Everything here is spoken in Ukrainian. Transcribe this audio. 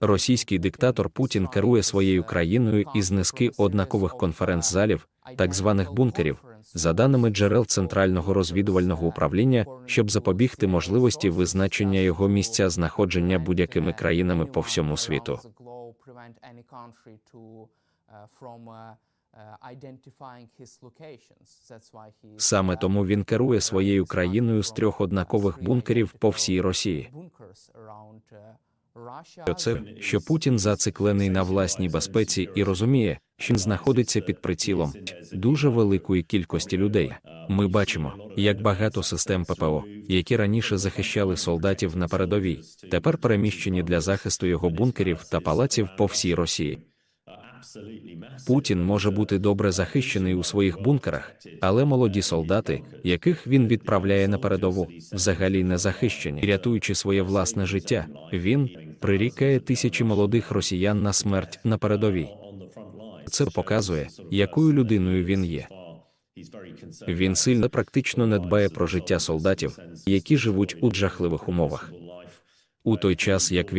Російський диктатор Путін керує своєю країною із низки однакових конференц-залів, так званих бункерів, за даними джерел Центрального розвідувального управління, щоб запобігти можливості визначення його місця знаходження будь-якими країнами по всьому світу. Саме тому він керує своєю країною з трьох однакових бункерів по всій Росії. Це що Путін зациклений на власній безпеці і розуміє, що він знаходиться під прицілом дуже великої кількості людей. Ми бачимо, як багато систем ППО, які раніше захищали солдатів на передовій, тепер переміщені для захисту його бункерів та палаців по всій Росії. Путін може бути добре захищений у своїх бункерах, але молоді солдати, яких він відправляє на передову, взагалі не захищені, рятуючи своє власне життя. Він прирікає тисячі молодих росіян на смерть на передовій. Це показує, якою людиною він є. Він сильно практично не дбає про життя солдатів, які живуть у жахливих умовах. У той час як він